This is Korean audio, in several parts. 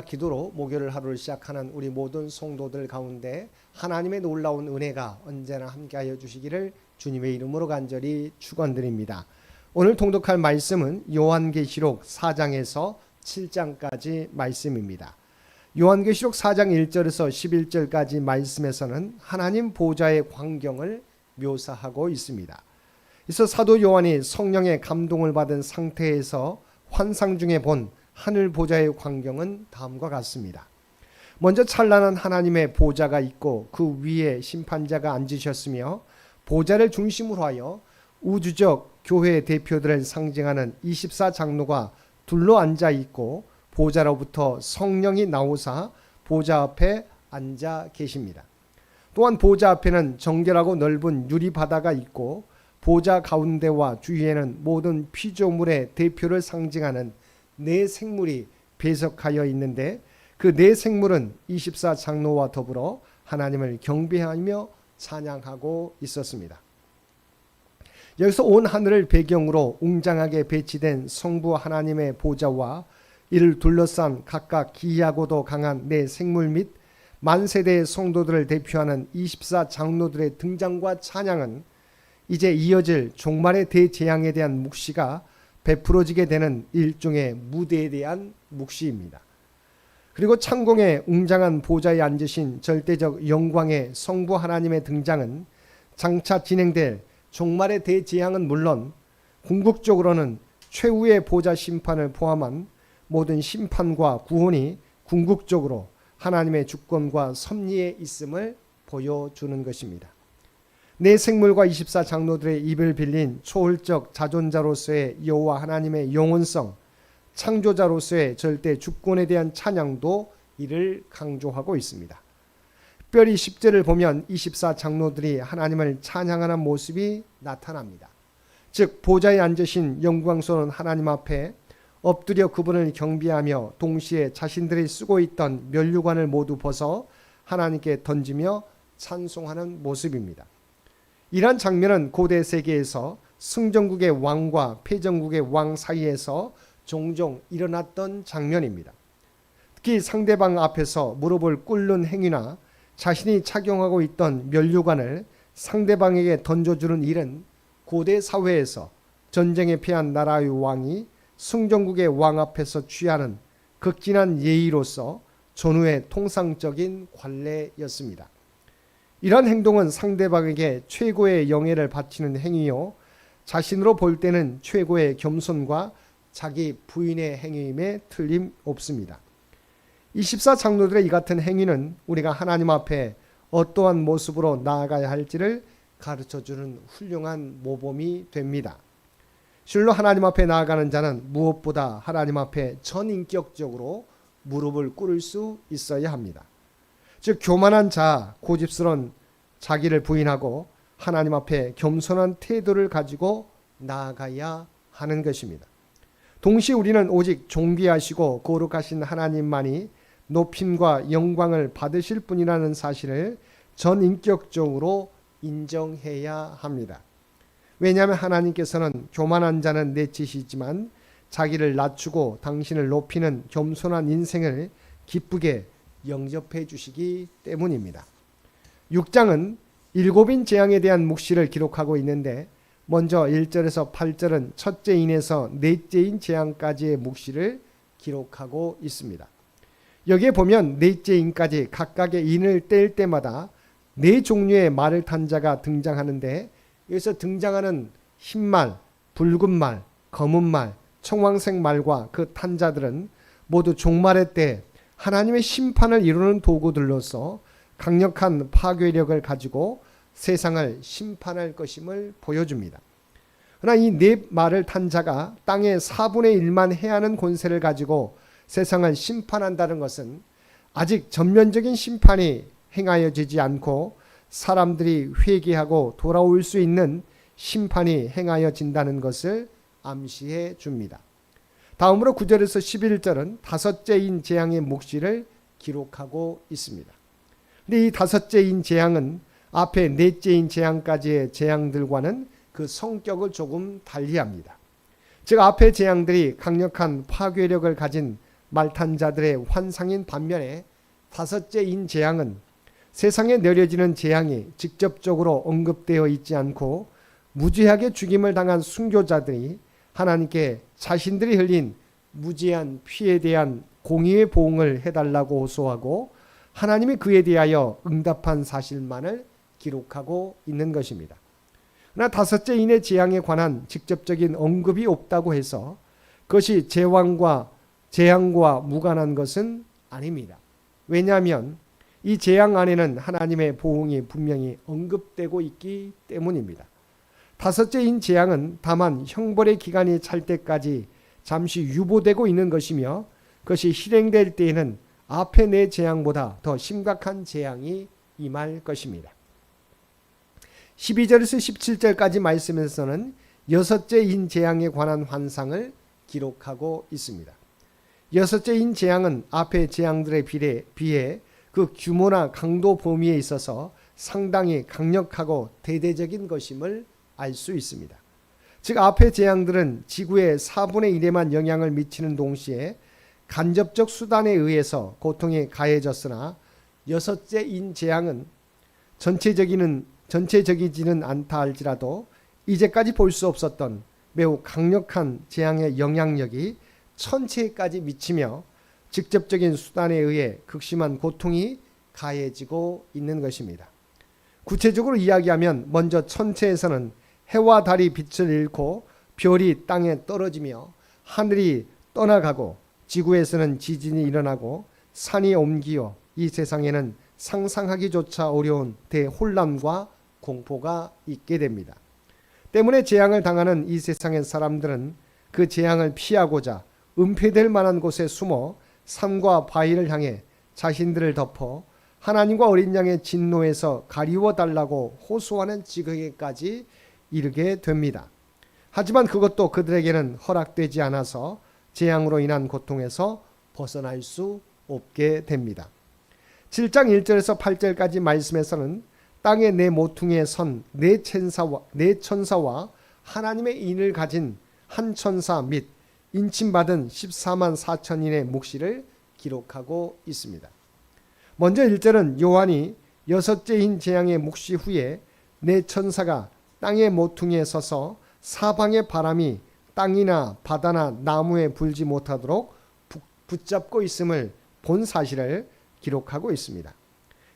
기도로 목요일 하루를 시작하는 우리 모든 성도들 가운데 하나님의 놀라운 은혜가 언제나 함께하여 주시기를 주님의 이름으로 간절히 축원드립니다. 오늘 통독할 말씀은 요한계시록 4장에서 7장까지 말씀입니다. 요한계시록 4장 1절에서 11절까지 말씀에서는 하나님 보좌의 광경을 묘사하고 있습니다. 그래서 사도 요한이 성령의 감동을 받은 상태에서 환상 중에 본 하늘 보좌의 광경은 다음과 같습니다. 먼저 찬란한 하나님의 보좌가 있고 그 위에 심판자가 앉으셨으며 보좌를 중심으로 하여 우주적 교회 대표들을 상징하는 24장로가 둘러 앉아 있고 보좌로부터 성령이 나오사 보좌 앞에 앉아 계십니다. 또한 보좌 앞에는 정결하고 넓은 유리 바다가 있고 보좌 가운데와 주위에는 모든 피조물의 대표를 상징하는 네 생물이 배석하여 있는데 그 네 생물은 24장로와 더불어 하나님을 경배하며 찬양하고 있었습니다. 여기서 온 하늘을 배경으로 웅장하게 배치된 성부 하나님의 보좌와 이를 둘러싼 각각 기이하고도 강한 네 생물 및 만세대의 성도들을 대표하는 24 장로들의 등장과 찬양은 이제 이어질 종말의 대재앙에 대한 묵시가 베풀어지게 되는 일종의 무대에 대한 묵시입니다. 그리고 창공의 웅장한 보좌에 앉으신 절대적 영광의 성부 하나님의 등장은 장차 진행될 종말의 대재앙은 물론 궁극적으로는 최후의 보좌 심판을 포함한 모든 심판과 구원이 궁극적으로 하나님의 주권과 섭리에 있음을 보여주는 것입니다. 내 생물과 24 장로들의 입을 빌린 초월적 자존자로서의 여호와 하나님의 영원성, 창조자로서의 절대 주권에 대한 찬양도 이를 강조하고 있습니다. 특별히 10절을 보면 24 장로들이 하나님을 찬양하는 모습이 나타납니다. 즉 보좌에 앉으신 영광스러운 하나님 앞에 엎드려 그분을 경배하며 동시에 자신들이 쓰고 있던 면류관을 모두 벗어 하나님께 던지며 찬송하는 모습입니다. 이러한 장면은 고대 세계에서 승전국의 왕과 패전국의 왕 사이에서 종종 일어났던 장면입니다. 특히 상대방 앞에서 무릎을 꿇는 행위나 자신이 착용하고 있던 면류관을 상대방에게 던져주는 일은 고대 사회에서 전쟁에 패한 나라의 왕이 승전국의 왕 앞에서 취하는 극진한 예의로서 전후의 통상적인 관례였습니다. 이러한 행동은 상대방에게 최고의 영예를 바치는 행위요. 자신으로 볼 때는 최고의 겸손과 자기 부인의 행위임에 틀림 없습니다. 24장로들의 이 같은 행위는 우리가 하나님 앞에 어떠한 모습으로 나아가야 할지를 가르쳐 주는 훌륭한 모범이 됩니다. 실로 하나님 앞에 나아가는 자는 무엇보다 하나님 앞에 전인격적으로 무릎을 꿇을 수 있어야 합니다. 즉 교만한 자, 고집스런 자기를 부인하고 하나님 앞에 겸손한 태도를 가지고 나아가야 하는 것입니다. 동시에 우리는 오직 존귀하시고 거룩하신 하나님만이 높임과 영광을 받으실 분이라는 사실을 전인격적으로 인정해야 합니다. 왜냐하면 하나님께서는 교만한 자는 내치시지만 자기를 낮추고 당신을 높이는 겸손한 인생을 기쁘게 영접해 주시기 때문입니다. 6장은 일곱인 재앙에 대한 묵시를 기록하고 있는데 먼저 1절에서 8절은 첫째 인에서 넷째인 재앙까지의 묵시를 기록하고 있습니다. 여기에 보면 넷째 인까지 각각의 인을 뗄 때마다 네 종류의 말을 탄 자가 등장하는데 여기서 등장하는 흰말, 붉은 말, 검은 말, 청황색 말과 그 탄자들은 모두 종말의 때 하나님의 심판을 이루는 도구들로서 강력한 파괴력을 가지고 세상을 심판할 것임을 보여줍니다. 그러나 이 네 말을 탄 자가 땅의 4분의 1만 해야 하는 권세를 가지고 세상을 심판한다는 것은 아직 전면적인 심판이 행하여지지 않고 사람들이 회개하고 돌아올 수 있는 심판이 행하여진다는 것을 암시해 줍니다. 다음으로 9절에서 11절은 다섯째인 재앙의 묵시를 기록하고 있습니다. 근데 이 다섯째인 재앙은 앞에 넷째인 재앙까지의 재앙들과는 그 성격을 조금 달리합니다. 즉 앞의 재앙들이 강력한 파괴력을 가진 말탄 자들의 환상인 반면에 다섯째인 재앙은 세상에 내려지는 재앙이 직접적으로 언급되어 있지 않고 무지하게 죽임을 당한 순교자들이 하나님께 자신들이 흘린 무지한 피에 대한 공의의 보응을 해달라고 호소하고 하나님이 그에 대하여 응답한 사실만을 기록하고 있는 것입니다. 그러나 다섯째 인의 재앙에 관한 직접적인 언급이 없다고 해서 그것이 재앙과 재앙과 무관한 것은 아닙니다. 왜냐하면 이 재앙 안에는 하나님의 보응이 분명히 언급되고 있기 때문입니다. 다섯째인 재앙은 다만 형벌의 기간이 찰 때까지 잠시 유보되고 있는 것이며 그것이 실행될 때에는 앞에 내 재앙보다 더 심각한 재앙이 임할 것입니다. 12절에서 17절까지 말씀에서는 여섯째 인 재앙에 관한 환상을 기록하고 있습니다. 여섯째 인 재앙은 앞의 재앙들에 비례, 비해 그 규모나 강도 범위에 있어서 상당히 강력하고 대대적인 것임을 알 수 있습니다. 즉 앞의 재앙들은 지구의 4분의 1에만 영향을 미치는 동시에 간접적 수단에 의해서 고통이 가해졌으나 여섯째인 재앙은 전체적이는 전체적이지는 않다 할지라도 이제까지 볼 수 없었던 매우 강력한 재앙의 영향력이 천체까지 미치며 직접적인 수단에 의해 극심한 고통이 가해지고 있는 것입니다. 구체적으로 이야기하면 먼저 천체에서는 해와 달이 빛을 잃고 별이 땅에 떨어지며 하늘이 떠나가고 지구에서는 지진이 일어나고 산이 옮기어 이 세상에는 상상하기조차 어려운 대혼란과 공포가 있게 됩니다. 때문에 재앙을 당하는 이 세상의 사람들은 그 재앙을 피하고자 은폐될 만한 곳에 숨어 산과 바위를 향해 자신들을 덮어 하나님과 어린 양의 진노에서 가리워 달라고 호소하는 지경에까지 이르게 됩니다. 하지만 그것도 그들에게는 허락되지 않아서 재앙으로 인한 고통에서 벗어날 수 없게 됩니다. 7장 1절에서 8절까지 말씀에서는 땅의 내 모퉁이에 선네 천사와 네 천사와 하나님의 인을 가진 한 천사 및 인침받은 14만 4천인의 묵시를 기록하고 있습니다. 먼저 1절은 요한이 여섯째인 재앙의 묵시 후에 네 천사가 땅의 모퉁이에 서서 사방의 바람이 땅이나 바다나 나무에 불지 못하도록 붙잡고 있음을 본 사실을 기록하고 있습니다.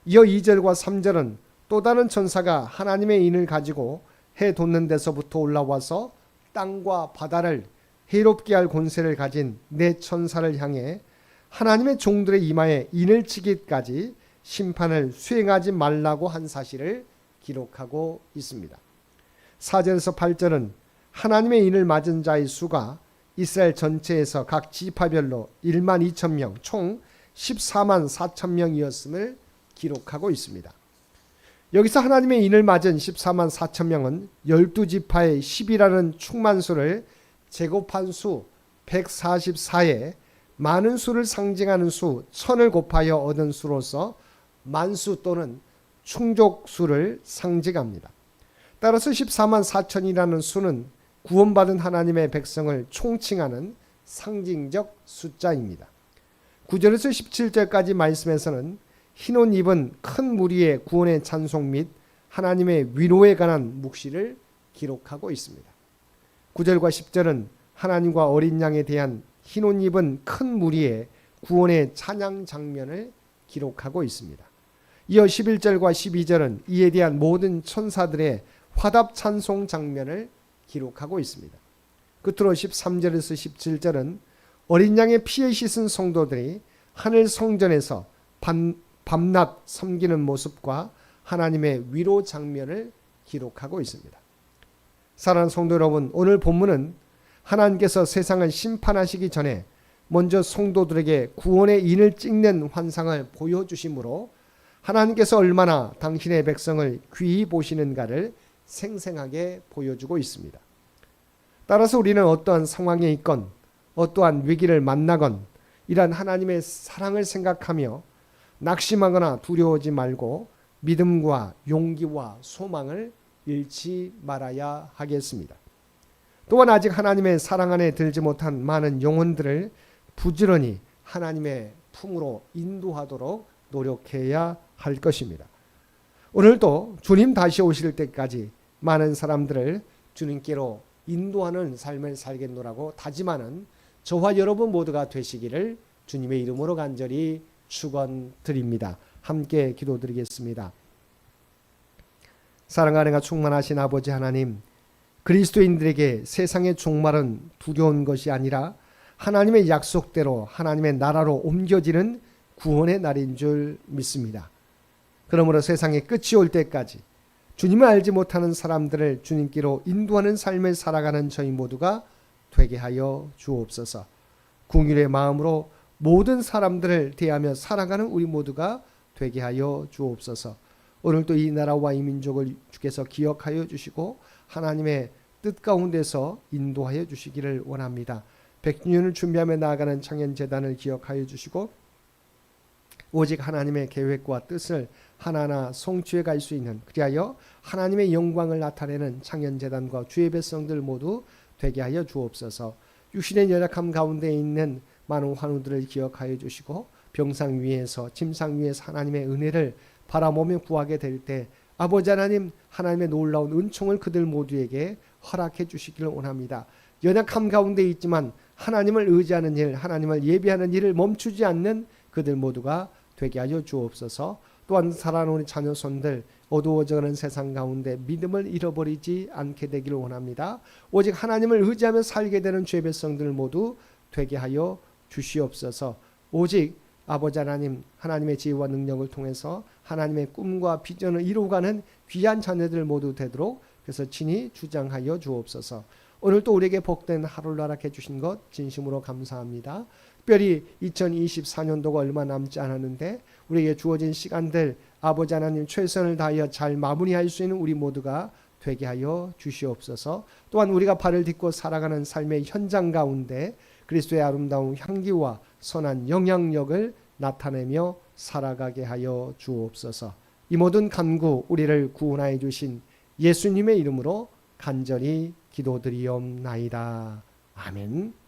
이어 2절과 3절은 또 다른 천사가 하나님의 인을 가지고 해 돋는 데서부터 올라와서 땅과 바다를 해롭게 할 권세를 가진 네 천사를 향해 하나님의 종들의 이마에 인을 치기까지 심판을 수행하지 말라고 한 사실을 기록하고 있습니다. 4절에서 8절은 하나님의 인을 맞은 자의 수가 이스라엘 전체에서 각 지파별로 1만 2천 명, 총 14만 4천 명이었음을 기록하고 있습니다. 여기서 하나님의 인을 맞은 14만 4천 명은 12지파의 10이라는 충만수를 제곱한 수 144에 많은 수를 상징하는 수 천을 곱하여 얻은 수로서 만수 또는 충족수를 상징합니다. 따라서 14만 4천이라는 수는 구원받은 하나님의 백성을 총칭하는 상징적 숫자입니다. 9절에서 17절까지 말씀에서는 흰옷 입은 큰 무리의 구원의 찬송 및 하나님의 위로에 관한 묵시를 기록하고 있습니다. 9절과 10절은 하나님과 어린 양에 대한 흰옷 입은 큰 무리의 구원의 찬양 장면을 기록하고 있습니다. 이어 11절과 12절은 이에 대한 모든 천사들의 화답 찬송 장면을 기록하고 있습니다. 끝으로 13절에서 17절은 어린 양의 피에 씻은 성도들이 하늘 성전에서 밤, 밤낮 섬기는 모습과 하나님의 위로 장면을 기록하고 있습니다. 사랑하는 성도 여러분, 오늘 본문은 하나님께서 세상을 심판하시기 전에 먼저 성도들에게 구원의 인을 찍는 환상을 보여주심으로 하나님께서 얼마나 당신의 백성을 귀히 보시는가를 생생하게 보여주고 있습니다. 따라서 우리는 어떠한 상황에 있건 어떠한 위기를 만나건 이러한 하나님의 사랑을 생각하며 낙심하거나 두려워하지 말고 믿음과 용기와 소망을 잃지 말아야 하겠습니다. 또한 아직 하나님의 사랑 안에 들지 못한 많은 영혼들을 부지런히 하나님의 품으로 인도하도록 노력해야 할 것입니다. 오늘도 주님 다시 오실 때까지 많은 사람들을 주님께로 인도하는 삶을 살겠노라고 다짐하는 저와 여러분 모두가 되시기를 주님의 이름으로 간절히 축원드립니다. 함께 기도드리겠습니다. 사랑하는 가 충만하신 아버지 하나님, 그리스도인들에게 세상의 종말은 두려운 것이 아니라 하나님의 약속대로 하나님의 나라로 옮겨지는 구원의 날인 줄 믿습니다. 그러므로 세상의 끝이 올 때까지 주님을 알지 못하는 사람들을 주님께로 인도하는 삶을 살아가는 저희 모두가 되게 하여 주옵소서. 궁율의 마음으로 모든 사람들을 대하며 살아가는 우리 모두가 되게 하여 주옵소서. 오늘도 이 나라와 이 민족을 주께서 기억하여 주시고 하나님의 뜻 가운데서 인도하여 주시기를 원합니다. 백년을 준비하며 나아가는 청년재단을 기억하여 주시고 오직 하나님의 계획과 뜻을 하나하나 성취해 갈 수 있는 그리하여 하나님의 영광을 나타내는 창현재단과 주의 백성들 모두 되게 하여 주옵소서. 육신의 연약함 가운데 있는 많은 환우들을 기억하여 주시고 병상 위에서 침상 위에서 하나님의 은혜를 바라보며 구하게 될 때 아버지 하나님 하나님의 놀라운 은총을 그들 모두에게 허락해 주시기를 원합니다. 연약함 가운데 있지만 하나님을 의지하는 일, 하나님을 예비하는 일을 멈추지 않는 그들 모두가 되게 하여 주옵소서. 또한 사랑하는 자녀 손들 어두워져가는 세상 가운데 믿음을 잃어버리지 않게 되기를 원합니다. 오직 하나님을 의지하며 살게 되는 죄 백성들 모두 되게 하여 주시옵소서. 오직 아버지 하나님 하나님의 지혜와 능력을 통해서 하나님의 꿈과 비전을 이루어가는 귀한 자녀들 모두 되도록 그래서 친히 주장하여 주옵소서. 오늘 또 우리에게 복된 하루를 허락해 주신 것 진심으로 감사합니다. 특별히 2024년도가 얼마 남지 않았는데 우리에게 주어진 시간들 아버지 하나님 최선을 다하여 잘 마무리할 수 있는 우리 모두가 되게 하여 주시옵소서. 또한 우리가 발을 딛고 살아가는 삶의 현장 가운데 그리스도의 아름다운 향기와 선한 영향력을 나타내며 살아가게 하여 주옵소서. 이 모든 간구 우리를 구원하여 주신 예수님의 이름으로 간절히 기도드리옵나이다. 아멘.